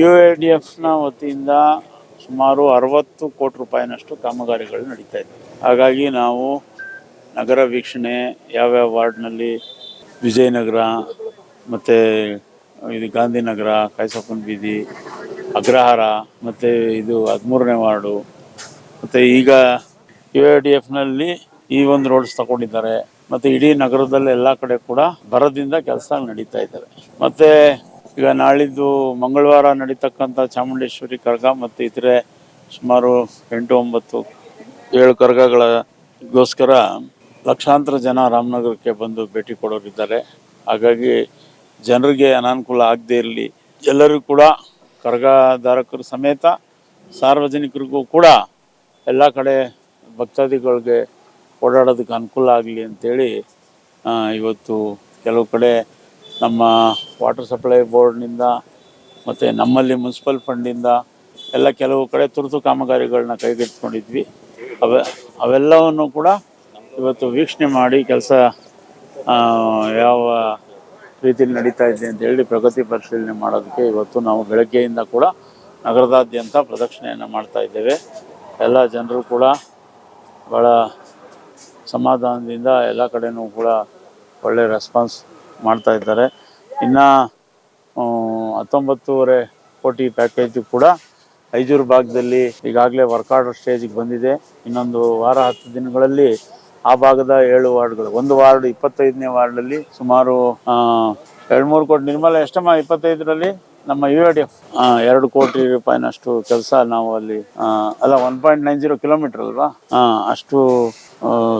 You A D ಎಫ್ನ ವತಿಯಿಂದ ಸುಮಾರು ಅರವತ್ತು ಕೋಟಿ ರೂಪಾಯಿನಷ್ಟು ಕಾಮಗಾರಿಗಳು ನಡೀತಾ ಇದೆ. ಹಾಗಾಗಿ ನಾವು ನಗರ ವೀಕ್ಷಣೆ, ಯಾವ್ಯಾವ ವಾರ್ಡ್ನಲ್ಲಿ ವಿಜಯನಗರ ಮತ್ತು ಇದು ಗಾಂಧಿನಗರ ಕಾಯಸಪ್ಪನ ಬೀದಿ, ಅಗ್ರಹಾರ ಮತ್ತು ಇದು ಹದಿಮೂರನೇ ವಾರ್ಡು ಮತ್ತು ಈಗ ಯು ಎ ಡಿ ಎಫ್ನಲ್ಲಿ ಈ ಒಂದು ರೋಡ್ಸ್ ತಗೊಂಡಿದ್ದಾರೆ. ಮತ್ತು ಇಡೀ ನಗರದಲ್ಲಿ ಎಲ್ಲ ಕಡೆ ಕೂಡ ಬರದಿಂದ ಕೆಲಸ ನಡೀತಾ ಇದ್ದಾವೆ. ಮತ್ತು ಈಗ ನಾಳಿದ್ದು ಮಂಗಳವಾರ ನಡೀತಕ್ಕಂಥ ಚಾಮುಂಡೇಶ್ವರಿ ಕರ್ಗ ಮತ್ತು ಇತರೆ ಸುಮಾರು ಎಂಟು, ಒಂಬತ್ತು, ಏಳು ಕರಗಗಳಿಗೋಸ್ಕರ ಲಕ್ಷಾಂತರ ಜನ ರಾಮನಗರಕ್ಕೆ ಬಂದು ಭೇಟಿ ಕೊಡೋರಿದ್ದಾರೆ. ಹಾಗಾಗಿ ಜನರಿಗೆ ಅನಾನುಕೂಲ ಆಗದೇ ಇರಲಿ. ಎಲ್ಲರೂ ಕೂಡ ಕರ್ಗಧಾರಕರು ಸಮೇತ ಸಾರ್ವಜನಿಕರಿಗೂ ಕೂಡ ಎಲ್ಲ ಕಡೆ ಭಕ್ತಾದಿಗಳಿಗೆ ಓಡಾಡೋದಕ್ಕೆ ಅನುಕೂಲ ಆಗಲಿ ಅಂತೇಳಿ ಆ, ಇವತ್ತು ಕೆಲವು ಕಡೆ ನಮ್ಮ ವಾಟರ್ ಸಪ್ಲೈ ಬೋರ್ಡ್ನಿಂದ ಮತ್ತು ನಮ್ಮಲ್ಲಿ ಮುನ್ಸಿಪಲ್ ಫಂಡಿಂದ ಎಲ್ಲ ಕೆಲವು ಕಡೆ ತುರ್ತು ಕಾಮಗಾರಿಗಳನ್ನ ಕೈಗೆತ್ತಿಕೊಂಡಿದ್ವಿ. ಅವೆ ಅವೆಲ್ಲವನ್ನು ಕೂಡ ಇವತ್ತು ವೀಕ್ಷಣೆ ಮಾಡಿ ಕೆಲಸ ಯಾವ ರೀತಿಯಲ್ಲಿ ನಡೀತಾ ಇದೆ ಅಂತ ಹೇಳಿ ಪ್ರಗತಿ ಪರಿಶೀಲನೆ ಮಾಡೋದಕ್ಕೆ ಇವತ್ತು ನಾವು ಬೆಳಗ್ಗೆಯಿಂದ ಕೂಡ ನಗರದಾದ್ಯಂತ ಪ್ರದಕ್ಷಿಣೆಯನ್ನು ಮಾಡ್ತಾ ಇದ್ದೇವೆ. ಎಲ್ಲ ಜನರು ಕೂಡ ಭಾಳ ಸಮಾಧಾನದಿಂದ ಎಲ್ಲ ಕಡೆನೂ ಕೂಡ ಒಳ್ಳೆ ರೆಸ್ಪಾನ್ಸ್ ಮಾಡ್ತಾ ಇದ್ದಾರೆ. ಇನ್ನು ಹತ್ತೊಂಬತ್ತೂವರೆ ಕೋಟಿ ಪ್ಯಾಕೇಜು ಕೂಡ ಐಜೂರು ಭಾಗದಲ್ಲಿ ಈಗಾಗಲೇ ವರ್ಕ್ ಆರ್ಡರ್ ಸ್ಟೇಜಿಗೆ ಬಂದಿದೆ. ಇನ್ನೊಂದು ವಾರ, ಹತ್ತು ದಿನಗಳಲ್ಲಿ ಆ ಭಾಗದ ಏಳು ವಾರ್ಡ್ಗಳು, ಒಂದು ವಾರ್ಡ್ ಇಪ್ಪತ್ತೈದನೇ ವಾರ್ಡಲ್ಲಿ ಸುಮಾರು ಎರಡು ಮೂರು ಕೋಟಿ, ನಿರ್ಮಲ ಎಷ್ಟಮ್ಮ, ಇಪ್ಪತ್ತೈದರಲ್ಲಿ? ನಮ್ಮ ಯು ಡಿ ಎಫ್ ಎರಡು ಕೋಟಿ ರೂಪಾಯಿನಷ್ಟು ಕೆಲಸ ನಾವು ಅಲ್ಲಿ ಅಲ್ಲ one point nine zero kilometre ಅಲ್ವಾ? ಅಷ್ಟು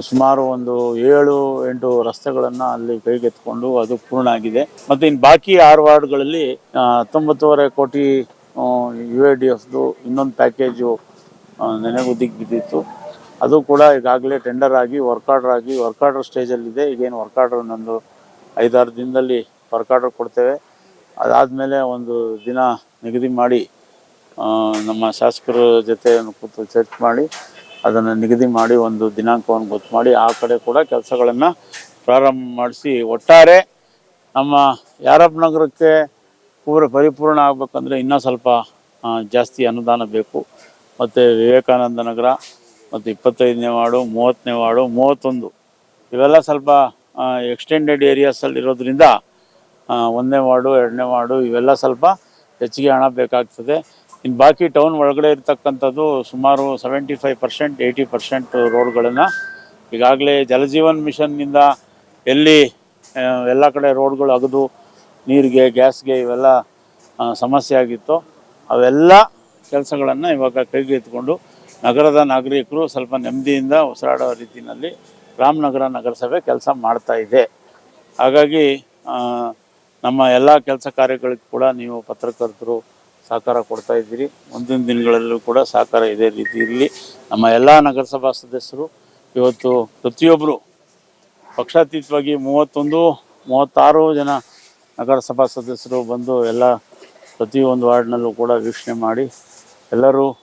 ಸುಮಾರು ಒಂದು ಏಳು, ಎಂಟು ರಸ್ತೆಗಳನ್ನು ಅಲ್ಲಿ ಕೈಗೆತ್ತಿಕೊಂಡು ಅದು ಪೂರ್ಣ ಆಗಿದೆ. ಮತ್ತು ಇನ್ನು ಬಾಕಿ ಆರು ವಾರ್ಡ್ಗಳಲ್ಲಿ ಹತ್ತೊಂಬತ್ತುವರೆ ಕೋಟಿ ಯು ಎ ಡಿ ಎಫ್ದು ಇನ್ನೊಂದು ಪ್ಯಾಕೇಜು ನೆನೆಗುದಿಗೆ ಬಿದ್ದಿತ್ತು ಅದು ಕೂಡ ಈಗಾಗಲೇ ಟೆಂಡರ್ ಆಗಿ ವರ್ಕ್ ಆರ್ಡರ್ ಆಗಿ ವರ್ಕ್ ಆರ್ಡರ್ ಸ್ಟೇಜಲ್ಲಿದೆ ಈಗೇನು ವರ್ಕ್ ಆರ್ಡರ್ ನಂದು ಐದಾರು ದಿನದಲ್ಲಿ ವರ್ಕ್ ಆರ್ಡರ್ ಕೊಡ್ತೇವೆ. ಅದಾದಮೇಲೆ ಒಂದು ದಿನ ನಿಗದಿ ಮಾಡಿ ನಮ್ಮ ಶಾಸಕರ ಜೊತೆ ಕೂತು ಚರ್ಚೆ ಮಾಡಿ, ಅದನ್ನು ನಿಗದಿ ಮಾಡಿ ಒಂದು ದಿನಾಂಕವನ್ನು ಗೊತ್ತು ಮಾಡಿ, ಆ ಕಡೆ ಕೂಡ ಕೆಲಸಗಳನ್ನು ಪ್ರಾರಂಭ ಮಾಡಿಸಿ. ಒಟ್ಟಾರೆ ನಮ್ಮ ಯಾರಪ್ಪ ನಗರಕ್ಕೆ ಪೂರ ಪರಿಪೂರ್ಣ ಆಗಬೇಕಂದ್ರೆ ಇನ್ನೂ ಸ್ವಲ್ಪ ಜಾಸ್ತಿ ಅನುದಾನ ಬೇಕು. ಮತ್ತು ವಿವೇಕಾನಂದ ನಗರ, ಮತ್ತು ಇಪ್ಪತ್ತೈದನೇ ವಾರ್ಡು, ಮೂವತ್ತನೇ ವಾರ್ಡು, ಮೂವತ್ತೊಂದು. ಇವೆಲ್ಲ ಸ್ವಲ್ಪ ಎಕ್ಸ್ಟೆಂಡೆಡ್ ಏರಿಯಾಸಲ್ಲಿ ಇರೋದ್ರಿಂದ ಒಂದನೇ ವಾರ್ಡು, ಎರಡನೇ ವಾರ್ಡು, ಇವೆಲ್ಲ ಸ್ವಲ್ಪ ಹೆಚ್ಚಿಗೆ ಹಣ ಬೇಕಾಗ್ತದೆ. ಇನ್ನು ಬಾಕಿ ಟೌನ್ ಒಳಗಡೆ ಇರ್ತಕ್ಕಂಥದ್ದು ಸುಮಾರು seventy five percent eighty percent ರೋಡ್ಗಳನ್ನು ಈಗಾಗಲೇ ಜಲಜೀವನ್ ಮಿಷನ್ನಿಂದ ಎಲ್ಲಿ ಎಲ್ಲ ಕಡೆ ರೋಡ್ಗಳು ಅಗದು ನೀರಿಗೆ, ಗ್ಯಾಸ್ಗೆ ಇವೆಲ್ಲ ಸಮಸ್ಯೆ ಆಗಿತ್ತು. ಅವೆಲ್ಲ ಕೆಲಸಗಳನ್ನು ಇವಾಗ ಕೈಗೆ ನಗರದ ನಾಗರಿಕರು ಸ್ವಲ್ಪ ನೆಮ್ಮದಿಯಿಂದ ಉಸಿರಾಡೋ ರೀತಿಯಲ್ಲಿ ರಾಮನಗರ ನಗರಸಭೆ ಕೆಲಸ ಮಾಡ್ತಾ ಇದೆ. ಹಾಗಾಗಿ ನಮ್ಮ ಎಲ್ಲ ಕೆಲಸ ಕಾರ್ಯಗಳಿಗೂ ಕೂಡ ನೀವು ಪತ್ರಕರ್ತರು ಸಹಕಾರ ಕೊಡ್ತಾ ಇದ್ದೀರಿ. ಮುಂದಿನ ದಿನಗಳಲ್ಲೂ ಕೂಡ ಸಹಕಾರ ಇದೇ ರೀತಿ ಇರಲಿ. ನಮ್ಮ ಎಲ್ಲ ನಗರಸಭಾ ಸದಸ್ಯರು, ಇವತ್ತು ಪ್ರತಿಯೊಬ್ಬರು ಪಕ್ಷಾತೀತವಾಗಿ ಮೂವತ್ತೊಂದು, ಮೂವತ್ತಾರು ಜನ ನಗರಸಭಾ ಸದಸ್ಯರು ಬಂದು ಎಲ್ಲ ಪ್ರತಿಯೊಂದು ವಾರ್ಡ್ನಲ್ಲೂ ಕೂಡ ವೀಕ್ಷಣೆ ಮಾಡಿ ಎಲ್ಲರೂ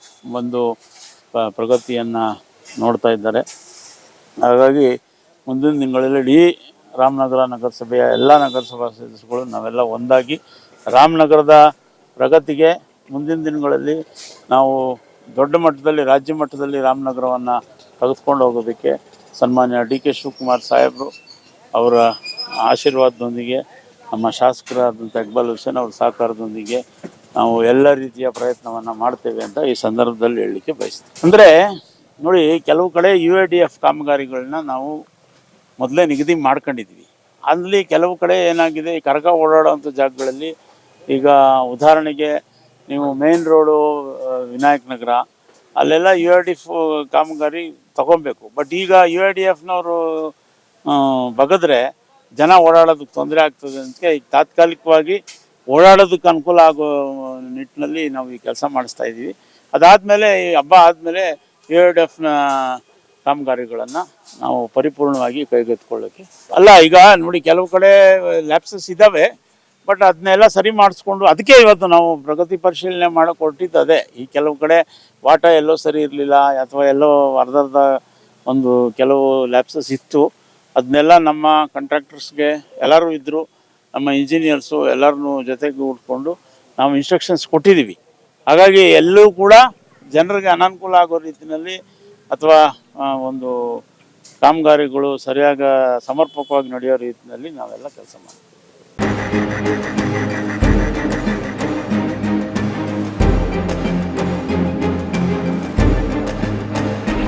ಪ- ಪ್ರಗತಿಯನ್ನು ನೋಡ್ತಾ ಇದ್ದಾರೆ. ಹಾಗಾಗಿ ಮುಂದಿನ ದಿನಗಳಲ್ಲಿ ಇಡೀ ರಾಮನಗರ ನಗರಸಭೆಯ ಎಲ್ಲ ನಗರಸಭಾ ಸದಸ್ಯರುಗಳು ನಾವೆಲ್ಲ ಒಂದಾಗಿ ರಾಮನಗರದ ಪ್ರಗತಿಗೆ ಮುಂದಿನ ದಿನಗಳಲ್ಲಿ ನಾವು ದೊಡ್ಡ ಮಟ್ಟದಲ್ಲಿ, ರಾಜ್ಯ ಮಟ್ಟದಲ್ಲಿ ರಾಮನಗರವನ್ನು ತೆಗೆದುಕೊಂಡು ಹೋಗೋದಕ್ಕೆ ಸನ್ಮಾನ್ಯ ಡಿ ಕೆ ಶಿವಕುಮಾರ್ ಸಾಹೇಬರು ಅವರ ಆಶೀರ್ವಾದದೊಂದಿಗೆ, ನಮ್ಮ ಶಾಸಕರಾದಂಥ ಇಕ್ಬಾಲ್ ಹುಸೇನ್ ಅವರ ಸಹಕಾರದೊಂದಿಗೆ ನಾವು ಎಲ್ಲ ರೀತಿಯ ಪ್ರಯತ್ನವನ್ನು ಮಾಡ್ತೇವೆ ಅಂತ ಈ ಸಂದರ್ಭದಲ್ಲಿ ಹೇಳಲಿಕ್ಕೆ ಬಯಸ್ತೀವಿ ಅಂದರೆ ನೋಡಿ, ಕೆಲವು ಕಡೆ ಯು ಎ ಡಿ ಎಫ್ ಕಾಮಗಾರಿಗಳನ್ನ ನಾವು ಮೊದಲೇ ನಿಗದಿ ಮಾಡ್ಕೊಂಡಿದ್ವಿ ಅಲ್ಲಿ ಕೆಲವು ಕಡೆ ಏನಾಗಿದೆ, ಈ ಕರಗ ಓಡಾಡೋವಂಥ ಜಾಗಗಳಲ್ಲಿ ಈಗ ಉದಾಹರಣೆಗೆ ನೀವು ಮೇನ್ ರೋಡು ವಿನಾಯಕ್ ನಗರ, ಅಲ್ಲೆಲ್ಲ ಯು ಆರ್ ಡಿ ಎಫ್ ಕಾಮಗಾರಿ ತಗೊಬೇಕು ಬಟ್ ಈಗ ಯು ಆರ್ ಡಿ ಎಫ್ನವರು ಬಗದ್ರೆ ಜನ ಓಡಾಡೋದಕ್ಕೆ ತೊಂದರೆ ಆಗ್ತದೆ ಅಂತ ಈಗ ತಾತ್ಕಾಲಿಕವಾಗಿ ಓಡಾಡೋದಕ್ಕೆ ಅನುಕೂಲ ಆಗೋ ನಿಟ್ಟಿನಲ್ಲಿ ನಾವು ಈ ಕೆಲಸ ಮಾಡಿಸ್ತಾ ಇದ್ದೀವಿ. ಅದಾದಮೇಲೆ ಈ ಹಬ್ಬ ಆದಮೇಲೆ ಯು ಆರ್ ಡಿ ಎಫ್ನ ಕಾಮಗಾರಿಗಳನ್ನು ನಾವು ಪರಿಪೂರ್ಣವಾಗಿ ಕೈಗೆತ್ತಿಕೊಳ್ಳೋಕ್ಕೆ ಅಲ್ಲ, ಈಗ ನೋಡಿ ಕೆಲವು ಕಡೆ ಲ್ಯಾಪ್ಸಸ್ ಇದ್ದಾವೆ ಬಟ್ ಅದನ್ನೆಲ್ಲ ಸರಿ ಮಾಡಿಸ್ಕೊಂಡು ಅದಕ್ಕೆ ಇವತ್ತು ನಾವು ಪ್ರಗತಿ ಪರಿಶೀಲನೆ ಮಾಡೋಕೆ ಹೊರಟಿದ್ದು ಅದೇ ಈ ಕೆಲವು ಕಡೆ ವಾಟ ಎಲ್ಲೋ ಸರಿ ಇರಲಿಲ್ಲ, ಅಥವಾ ಎಲ್ಲೋ ಅರ್ಧರ್ಧ ಒಂದು ಕೆಲವು ಲ್ಯಾಪ್ಸಸ್ ಇತ್ತು. ಅದನ್ನೆಲ್ಲ ನಮ್ಮ ಕಾಂಟ್ರಾಕ್ಟರ್ಸ್ಗೆ ಎಲ್ಲರೂ ಇದ್ದರು ನಮ್ಮ ಇಂಜಿನಿಯರ್ಸು ಎಲ್ಲರನ್ನೂ ಜೊತೆಗೆ ಉಟ್ಕೊಂಡು ನಾವು ಇನ್ಸ್ಟ್ರಕ್ಷನ್ಸ್ ಕೊಟ್ಟಿದ್ದೀವಿ ಹಾಗಾಗಿ ಎಲ್ಲೂ ಕೂಡ ಜನರಿಗೆ ಅನಾನುಕೂಲ ಆಗೋ ರೀತಿಯಲ್ಲಿ ಅಥವಾ ಒಂದು ಕಾಮಗಾರಿಗಳು ಸರಿಯಾಗಿ ಸಮರ್ಪಕವಾಗಿ ನಡೆಯೋ ರೀತಿಯಲ್ಲಿ ನಾವೆಲ್ಲ ಕೆಲಸ ಮಾಡ್ತೀವಿ.